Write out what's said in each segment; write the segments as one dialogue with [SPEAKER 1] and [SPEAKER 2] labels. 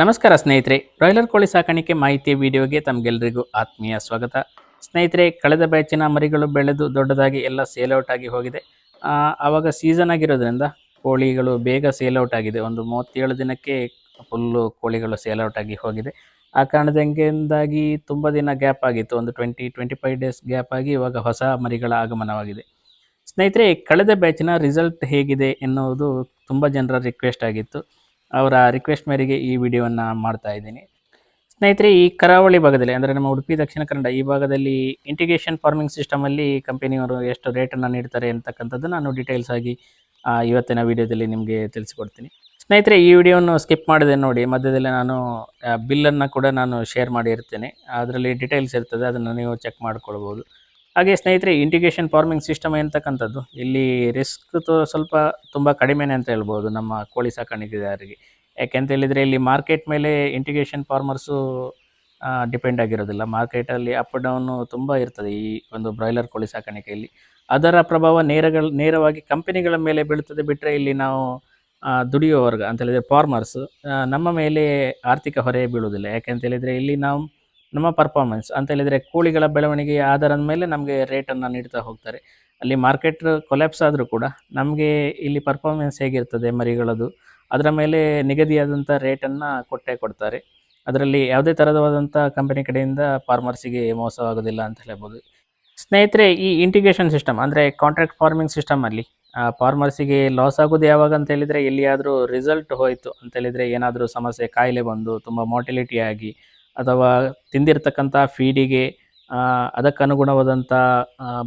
[SPEAKER 1] ನಮಸ್ಕಾರ ಸ್ನೇಹಿತರೆ, ಬ್ರಾಯ್ಲರ್ ಕೋಳಿ ಸಾಕಾಣಿಕೆ ಮಾಹಿತಿ ವಿಡಿಯೋಗೆ ತಮಗೆಲ್ಲರಿಗೂ ಆತ್ಮೀಯ ಸ್ವಾಗತ. ಸ್ನೇಹಿತರೆ, ಕಳೆದ ಬ್ಯಾಚಿನ ಮರಿಗಳು ಬೆಳೆದು ದೊಡ್ಡದಾಗಿ ಎಲ್ಲ ಸೇಲ್ ಔಟ್ ಆಗಿ ಹೋಗಿದೆ. ಆವಾಗ ಸೀಸನ್ ಆಗಿರೋದ್ರಿಂದ ಕೋಳಿಗಳು ಬೇಗ ಸೇಲ್ ಔಟ್ ಆಗಿದೆ. ಒಂದು ಮೂವತ್ತೇಳು ದಿನಕ್ಕೆ ಫುಲ್ಲು ಕೋಳಿಗಳು ಸೇಲ್ ಔಟ್ ಆಗಿ ಹೋಗಿದೆ. ಆ ಕಾರಣದಿಂದಾಗಿ ತುಂಬ ದಿನ ಗ್ಯಾಪ್ ಆಗಿತ್ತು. ಒಂದು twenty twenty five days gap ಆಗಿ ಇವಾಗ ಹೊಸ ಮರಿಗಳ ಆಗಮನವಾಗಿದೆ. ಸ್ನೇಹಿತರೆ, ಕಳೆದ ಬ್ಯಾಚಿನ ರಿಸಲ್ಟ್ ಹೇಗಿದೆ ಎನ್ನುವುದು ತುಂಬ ಜನರ ರಿಕ್ವೆಸ್ಟ್ ಆಗಿತ್ತು. ಅವರ ರಿಕ್ವೆಸ್ಟ್ ಮೇರೆಗೆ ಈ ವಿಡಿಯೋವನ್ನು ಮಾಡ್ತಾ ಇದ್ದೀನಿ. ಸ್ನೇಹಿತರೆ, ಈ ಕರಾವಳಿ ಭಾಗದಲ್ಲಿ, ಅಂದರೆ ನಮ್ಮ ಉಡುಪಿ, ದಕ್ಷಿಣ ಕನ್ನಡ ಈ ಭಾಗದಲ್ಲಿ ಇಂಟಿಗ್ರೇಷನ್ ಫಾರ್ಮಿಂಗ್ ಸಿಸ್ಟಮಲ್ಲಿ ಕಂಪನಿಯವರು ಎಷ್ಟು ರೇಟನ್ನು ನೀಡ್ತಾರೆ ಅಂತಕ್ಕಂಥದ್ದು ನಾನು ಡೀಟೇಲ್ಸ್ ಆಗಿ ಇವತ್ತಿನ ವಿಡಿಯೋದಲ್ಲಿ ನಿಮಗೆ ತಿಳಿಸಿಕೊಡ್ತೀನಿ. ಸ್ನೇಹಿತರೆ, ಈ ವಿಡಿಯೋವನ್ನು ಸ್ಕಿಪ್ ಮಾಡಿದೆ ನೋಡಿ, ಮಧ್ಯದಲ್ಲಿ ನಾನು ಬಿಲ್ಲನ್ನು ಕೂಡ ನಾನು ಶೇರ್ ಮಾಡಿರ್ತೇನೆ. ಅದರಲ್ಲಿ ಡೀಟೇಲ್ಸ್ ಇರ್ತದೆ, ಅದನ್ನು ನೀವು ಚೆಕ್ ಮಾಡ್ಕೊಳ್ಬೋದು. ಹಾಗೆ ಸ್ನೇಹಿತರೆ ಇಂಟಿಗೇಷನ್ ಫಾರ್ಮಿಂಗ್ ಸಿಸ್ಟಮ್ ಅಂತಕ್ಕಂಥದ್ದು ಇಲ್ಲಿ ರಿಸ್ಕ್ ಸ್ವಲ್ಪ ತುಂಬ ಕಡಿಮೆನೇ ಅಂತ ಹೇಳ್ಬೋದು ನಮ್ಮ ಕೋಳಿ ಸಾಕಾಣಿಕೆದಾರರಿಗೆ ಯಾಕೆಂತ ಹೇಳಿದರೆ, ಇಲ್ಲಿ ಮಾರ್ಕೆಟ್ ಮೇಲೆ ಇಂಟಿಗೇಷನ್ ಫಾರ್ಮರ್ಸು ಡಿಪೆಂಡ್ ಆಗಿರೋದಿಲ್ಲ. ಮಾರ್ಕೆಟಲ್ಲಿ ಅಪ್ ಡೌನು ತುಂಬ ಇರ್ತದೆ ಈ ಒಂದು ಬ್ರಾಯ್ಲರ್ ಕೋಳಿ ಸಾಕಾಣಿಕೆಯಲ್ಲಿ. ಅದರ ಪ್ರಭಾವ ನೇರಗಳ, ನೇರವಾಗಿ ಕಂಪನಿಗಳ ಮೇಲೆ ಬೀಳುತ್ತದೆ ಬಿಟ್ಟರೆ ಇಲ್ಲಿ ನಾವು ದುಡಿಯುವವರ್ಗ ವರ್ಗ ಅಂತ ಹೇಳಿದರೆ ಫಾರ್ಮರ್ಸ್ ನಮ್ಮ ಮೇಲೆ ಆರ್ಥಿಕ ಹೊರೆ ಬೀಳುವುದಿಲ್ಲ. ಯಾಕೆಂತ ಹೇಳಿದರೆ, ಇಲ್ಲಿ ನಾವು ನಮ್ಮ ಪರ್ಫಾರ್ಮೆನ್ಸ್ ಅಂತ ಹೇಳಿದರೆ ಕೋಳಿಗಳ ಬೆಳವಣಿಗೆಯ ಆಧಾರದ ಮೇಲೆ ನಮಗೆ ರೇಟನ್ನು ನೀಡ್ತಾ ಹೋಗ್ತಾರೆ. ಅಲ್ಲಿ ಮಾರ್ಕೆಟ್ ಕೊಲ್ಯಾಪ್ಸ್ ಆದರೂ ಕೂಡ ನಮಗೆ ಇಲ್ಲಿ ಪರ್ಫಾರ್ಮೆನ್ಸ್ ಹೇಗಿರ್ತದೆ ಮರಿಗಳದು, ಅದರ ಮೇಲೆ ನಿಗದಿಯಾದಂಥ ರೇಟನ್ನು ಕೊಟ್ಟೇ ಕೊಡ್ತಾರೆ. ಅದರಲ್ಲಿ ಯಾವುದೇ ಥರದವಾದಂಥ ಕಂಪನಿ ಕಡೆಯಿಂದ ಫಾರ್ಮರ್ಸಿಗೆ ಮೋಸವಾಗೋದಿಲ್ಲ ಅಂತ ಹೇಳ್ಬೋದು. ಸ್ನೇಹಿತರೆ, ಈ ಇಂಟಿಗ್ರೇಷನ್ ಸಿಸ್ಟಮ್ ಅಂದರೆ ಕಾಂಟ್ರಾಕ್ಟ್ ಫಾರ್ಮಿಂಗ್ ಸಿಸ್ಟಮಲ್ಲಿ ಫಾರ್ಮರ್ಸಿಗೆ ಲಾಸ್ ಆಗೋದು ಯಾವಾಗ ಅಂತ ಹೇಳಿದರೆ ಎಲ್ಲಿಯಾದರೂ ರಿಸಲ್ಟ್ ಹೋಯಿತು ಅಂತ ಹೇಳಿದರೆ ಏನಾದರೂ ಸಮಸ್ಯೆ ಕಾಯಿಲೆ ಬಂದು ತುಂಬ ಮಾರ್ಟಿಲಿಟಿ ಆಗಿ ಅಥವಾ ತಿಂದಿರ್ತಕ್ಕಂಥ ಫೀಡಿಗೆ ಅದಕ್ಕನುಗುಣವಾದಂಥ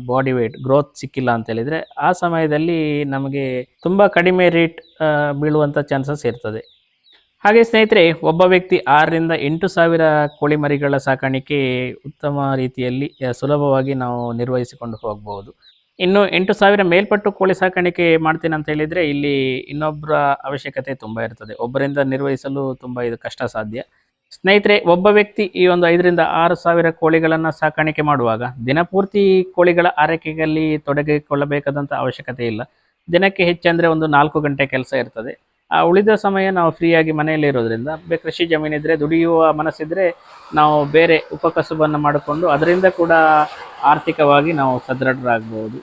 [SPEAKER 1] ಬಾಡಿ ವೇಟ್ ಗ್ರೋತ್ ಸಿಕ್ಕಿಲ್ಲ ಅಂತ ಹೇಳಿದರೆ ಆ ಸಮಯದಲ್ಲಿ ನಮಗೆ ತುಂಬ ಕಡಿಮೆ ರೇಟ್ ಬೀಳುವಂಥ ಚಾನ್ಸಸ್ ಇರ್ತದೆ. ಹಾಗೆ ಸ್ನೇಹಿತರೆ, ಒಬ್ಬ ವ್ಯಕ್ತಿ ಆರರಿಂದ ಎಂಟು ಸಾವಿರ ಕೋಳಿ ಮರಿಗಳ ಸಾಕಾಣಿಕೆ ಉತ್ತಮ ರೀತಿಯಲ್ಲಿ ಸುಲಭವಾಗಿ ನಾವು ನಿರ್ವಹಿಸಿಕೊಂಡು ಹೋಗಬಹುದು. ಇನ್ನು ಎಂಟು ಸಾವಿರ ಮೇಲ್ಪಟ್ಟು ಕೋಳಿ ಸಾಕಾಣಿಕೆ ಮಾಡ್ತೀನಿ ಅಂತ ಹೇಳಿದರೆ ಇಲ್ಲಿ ಇನ್ನೊಬ್ಬರ ಅವಶ್ಯಕತೆ ತುಂಬ ಇರ್ತದೆ. ಒಬ್ಬರಿಂದ ನಿರ್ವಹಿಸಲು ತುಂಬ ಇದು ಕಷ್ಟ ಸಾಧ್ಯ. ಸ್ನೇಹಿತರೆ, ಒಬ್ಬ ವ್ಯಕ್ತಿ ಈ ಒಂದು ಐದರಿಂದ ಆರು ಸಾವಿರ ಕೋಳಿಗಳನ್ನು ಸಾಕಾಣಿಕೆ ಮಾಡುವಾಗ ದಿನಪೂರ್ತಿ ಕೋಳಿಗಳ ಆರೈಕೆಯಲ್ಲಿ ತೊಡಗಿಕೊಳ್ಳಬೇಕಾದಂಥ ಅವಶ್ಯಕತೆ ಇಲ್ಲ. ದಿನಕ್ಕೆ ಹೆಚ್ಚಂದರೆ ಒಂದು ನಾಲ್ಕು ಗಂಟೆ ಕೆಲಸ ಇರ್ತದೆ. ಆ ಉಳಿದ ಸಮಯ ನಾವು ಫ್ರೀಯಾಗಿ ಮನೆಯಲ್ಲಿ ಇರೋದ್ರಿಂದ ಕೃಷಿ ಜಮೀನಿದ್ರೆ ದುಡಿಯುವ ಮನಸ್ಸಿದ್ರೆ ನಾವು ಬೇರೆ ಉಪಕಸುಬನ್ನು ಮಾಡಿಕೊಂಡು ಅದರಿಂದ ಕೂಡ ಆರ್ಥಿಕವಾಗಿ ನಾವು ಸದೃಢರಾಗಬಹುದು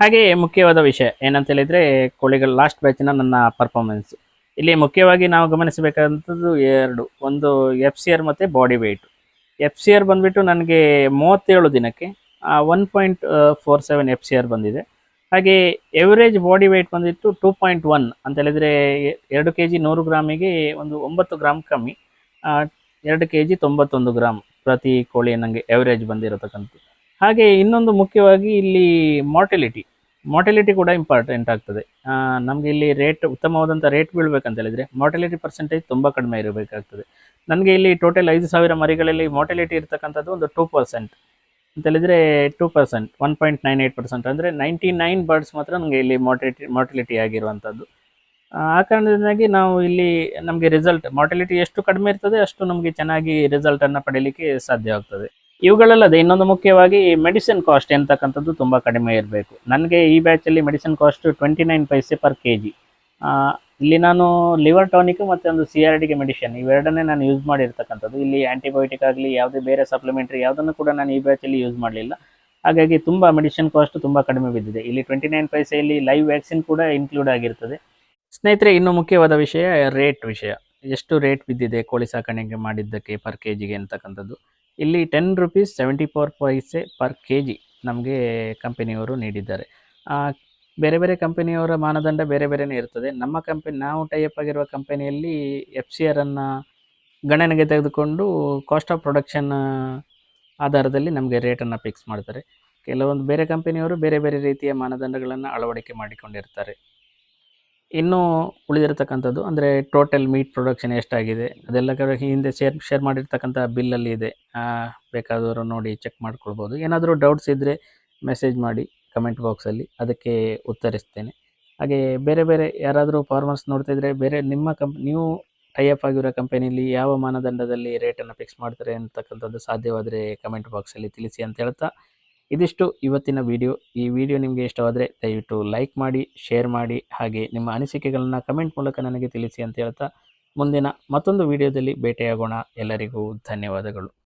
[SPEAKER 1] ಹಾಗೆ ಮುಖ್ಯವಾದ ವಿಷಯ ಏನಂತ ಹೇಳಿದರೆ ಕೋಳಿಗಳ ಲಾಸ್ಟ್ ಬ್ಯಾಚಿನ ನನ್ನ ಪರ್ಫಾರ್ಮೆನ್ಸ್ ಇಲ್ಲಿ ಮುಖ್ಯವಾಗಿ ನಾವು ಗಮನಿಸಬೇಕಾದಂಥದ್ದು ಎರಡು, ಒಂದು ಎಫ್ ಸಿ ಆರ್ ಮತ್ತು body weight F C R ಬಂದುಬಿಟ್ಟು ನನಗೆ ಮೂವತ್ತೇಳು ದಿನಕ್ಕೆ one point four seven F C R ಬಂದಿದೆ. ಹಾಗೆ ಎವರೇಜ್ ಬಾಡಿ ವೆಯ್ಟ್ ಬಂದಿತ್ತು ಟೂ ಪಾಯಿಂಟ್ ಒನ್ ಅಂತ ಹೇಳಿದರೆ ಎರಡು ಕೆ ಜಿ ನೂರು ಗ್ರಾಮಿಗೆ ಒಂದು ಒಂಬತ್ತು ಗ್ರಾಮ್ ಕಮ್ಮಿ ಎರಡು ಕೆ ಜಿ ತೊಂಬತ್ತೊಂದು ಗ್ರಾಮ್ ಪ್ರತಿ ಕೋಳಿ ನನಗೆ ಎವರೇಜ್ ಬಂದಿರತಕ್ಕಂಥದ್ದು. ಹಾಗೆ ಇನ್ನೊಂದು ಮುಖ್ಯವಾಗಿ ಇಲ್ಲಿ ಮಾರ್ಟಿಲಿಟಿ ಮಾರ್ಟಿಲಿಟಿ ಕೂಡ ಇಂಪಾರ್ಟೆಂಟ್ ಆಗ್ತದೆ. ನಮಗೆ ಇಲ್ಲಿ ರೇಟ್ ಉತ್ತಮವಾದಂಥ ರೇಟ್ ಬೀಳ್ಬೇಕಂತ ಹೇಳಿದರೆ ಮಾರ್ಟಿಲಿಟಿ ಪರ್ಸೆಂಟೇಜ್ ತುಂಬ ಕಡಿಮೆ ಇರಬೇಕಾಗ್ತದೆ. ನನಗೆ ಇಲ್ಲಿ ಟೋಟಲ್ ಐದು ಸಾವಿರ ಮರಿಗಳಲ್ಲಿ ಮಾರ್ಟಿಲಿಟಿ ಇರ್ತಕ್ಕಂಥದ್ದು ಒಂದು ಟೂ ಪರ್ಸೆಂಟ್ ಅಂತ ಹೇಳಿದರೆ two percent one point nine eight percent ಅಂದರೆ ನೈಂಟಿ ನೈನ್ ಬರ್ಡ್ಸ್ ಮಾತ್ರ ನಮಗೆ ಇಲ್ಲಿ ಮಾರ್ಟಿಲಿಟಿ ಮಾರ್ಟಿಲಿಟಿ ಆಗಿರುವಂಥದ್ದು. ಆ ಕಾರಣದಿಂದಾಗಿ ನಾವು ಇಲ್ಲಿ ನಮಗೆ ರಿಸಲ್ಟ್ ಮಾರ್ಟಿಲಿಟಿ ಎಷ್ಟು ಕಡಿಮೆ ಇರ್ತದೆ ಅಷ್ಟು ನಮಗೆ ಚೆನ್ನಾಗಿ ರಿಸಲ್ಟನ್ನು ಪಡೀಲಿಕ್ಕೆ ಸಾಧ್ಯವಾಗ್ತದೆ ಇವುಗಳಲ್ಲದೆ ಇನ್ನೊಂದು ಮುಖ್ಯವಾಗಿ ಮೆಡಿಸಿನ್ ಕಾಸ್ಟ್ ಎಂತಕ್ಕಂಥದ್ದು ತುಂಬ ಕಡಿಮೆ ಇರಬೇಕು. ನನಗೆ ಈ ಬ್ಯಾಚಲ್ಲಿ medicine cost twenty nine paise per K G ಇಲ್ಲಿ ನಾನು ಲಿವರ್ ಟಾನಿಕ್ ಮತ್ತು ಒಂದು ಸಿ ಆರ್ ಡಿಗೆ ಮೆಡಿಷನ್ ಇವೆರಡನ್ನೇ ನಾನು ಯೂಸ್ ಮಾಡಿರ್ತಕ್ಕಂಥದ್ದು. ಇಲ್ಲಿ ಆ್ಯಂಟಿಬಯೋಟಿಕ್ ಆಗಲಿ, ಯಾವುದೇ ಬೇರೆ ಸಪ್ಲಿಮೆಂಟ್ರಿ ಯಾವುದನ್ನು ಕೂಡ ನಾನು ಈ ಬ್ಯಾಚಲ್ಲಿ ಯೂಸ್ ಮಾಡಲಿಲ್ಲ. ಹಾಗಾಗಿ ತುಂಬ ಮೆಡಿಸಿನ್ ಕಾಸ್ಟ್ ತುಂಬ ಕಡಿಮೆ ಬಿದ್ದಿದೆ. ಇಲ್ಲಿ ಟ್ವೆಂಟಿ ನೈನ್ ಪೈಸೆಯಲ್ಲಿ ಲೈವ್ ವ್ಯಾಕ್ಸಿನ್ ಕೂಡ ಇನ್ಕ್ಲೂಡ್ ಆಗಿರ್ತದೆ. ಸ್ನೇಹಿತರೆ, ಇನ್ನೂ ಮುಖ್ಯವಾದ ವಿಷಯ ರೇಟ್ ವಿಷಯ. ಎಷ್ಟು ರೇಟ್ ಬಿದ್ದಿದೆ ಕೋಳಿ ಸಾಕಾಣಿಕೆ ಮಾಡಿದ್ದಕ್ಕೆ ಪರ್ ಕೆ ಜಿಗೆ ಅಂತಕ್ಕಂಥದ್ದು ಇಲ್ಲಿ ten rupees seventy four paise per K G ನಮಗೆ ಕಂಪನಿಯವರು ನೀಡಿದ್ದಾರೆ. ಬೇರೆ ಬೇರೆ ಕಂಪನಿಯವರ ಮಾನದಂಡ ಬೇರೆ ಬೇರೆನೇ ಇರ್ತದೆ. ನಮ್ಮ ಕಂಪನಿ, ನಾವು ಟೈಅಪ್ ಆಗಿರುವ ಕಂಪನಿಯಲ್ಲಿ ಎಫ್ ಸಿ ಆರನ್ನು ಗಣನೆಗೆ ತೆಗೆದುಕೊಂಡು ಕಾಸ್ಟ್ ಆಫ್ ಪ್ರೊಡಕ್ಷನ್ ಆಧಾರದಲ್ಲಿ ನಮಗೆ ರೇಟನ್ನು ಫಿಕ್ಸ್ ಮಾಡ್ತಾರೆ. ಕೆಲವೊಂದು ಬೇರೆ ಕಂಪನಿಯವರು ಬೇರೆ ಬೇರೆ ರೀತಿಯ ಮಾನದಂಡಗಳನ್ನು ಅಳವಡಿಕೆ ಮಾಡಿಕೊಂಡಿರ್ತಾರೆ. ಇನ್ನು ಉಳಿದಿರತಕ್ಕಂಥದ್ದು, ಅಂದರೆ ಟೋಟಲ್ ಮೀಟ್ ಪ್ರೊಡಕ್ಷನ್ ಎಷ್ಟಾಗಿದೆ, ಅದೆಲ್ಲ ಕಡೆ ಹಿಂದೆ ಶೇರ್ ಶೇರ್ ಮಾಡಿರ್ತಕ್ಕಂಥ ಬಿಲ್ಲಲ್ಲಿ ಇದೆ. ಬೇಕಾದವರು ನೋಡಿ ಚೆಕ್ ಮಾಡ್ಕೊಳ್ಬೋದು. ಏನಾದರೂ ಡೌಟ್ಸ್ ಇದ್ದರೆ ಮೆಸೇಜ್ ಮಾಡಿ ಕಮೆಂಟ್ ಬಾಕ್ಸಲ್ಲಿ ಅದಕ್ಕೆ ಉತ್ತರಿಸ್ತೇನೆ. ಹಾಗೆ ಬೇರೆ ಬೇರೆ ಯಾರಾದರೂ ಫಾರ್ಮರ್ಸ್ ನೋಡ್ತಿದ್ರೆ ಬೇರೆ ನಿಮ್ಮ ಕಂಪ್, ನೀವು ಟೈಅಪ್ ಆಗಿರೋ ಕಂಪನಿಯಲ್ಲಿ ಯಾವ ಮಾನದಂಡದಲ್ಲಿ ರೇಟನ್ನು ಫಿಕ್ಸ್ ಮಾಡ್ತಾರೆ ಅಂತಕ್ಕಂಥದ್ದು ಸಾಧ್ಯವಾದರೆ ಕಮೆಂಟ್ ಬಾಕ್ಸಲ್ಲಿ ತಿಳಿಸಿ ಅಂತ ಹೇಳ್ತಾ ಇದಿಷ್ಟು ಇವತ್ತಿನ ವಿಡಿಯೋ ಈ ವಿಡಿಯೋ ನಿಮಗೆ ಇಷ್ಟವಾದರೆ ದಯವಿಟ್ಟು ಲೈಕ್ ಮಾಡಿ ಶೇರ್ ಮಾಡಿ, ಹಾಗೆ ನಿಮ್ಮ ಅನಿಸಿಕೆಗಳನ್ನು ಕಮೆಂಟ್ ಮೂಲಕ ನನಗೆ ತಿಳಿಸಿ ಅಂತ ಹೇಳ್ತಾ ಮುಂದಿನ ಮತ್ತೊಂದು ವಿಡಿಯೋದಲ್ಲಿ ಭೇಟಿಯಾಗೋಣ. ಎಲ್ಲರಿಗೂ ಧನ್ಯವಾದಗಳು.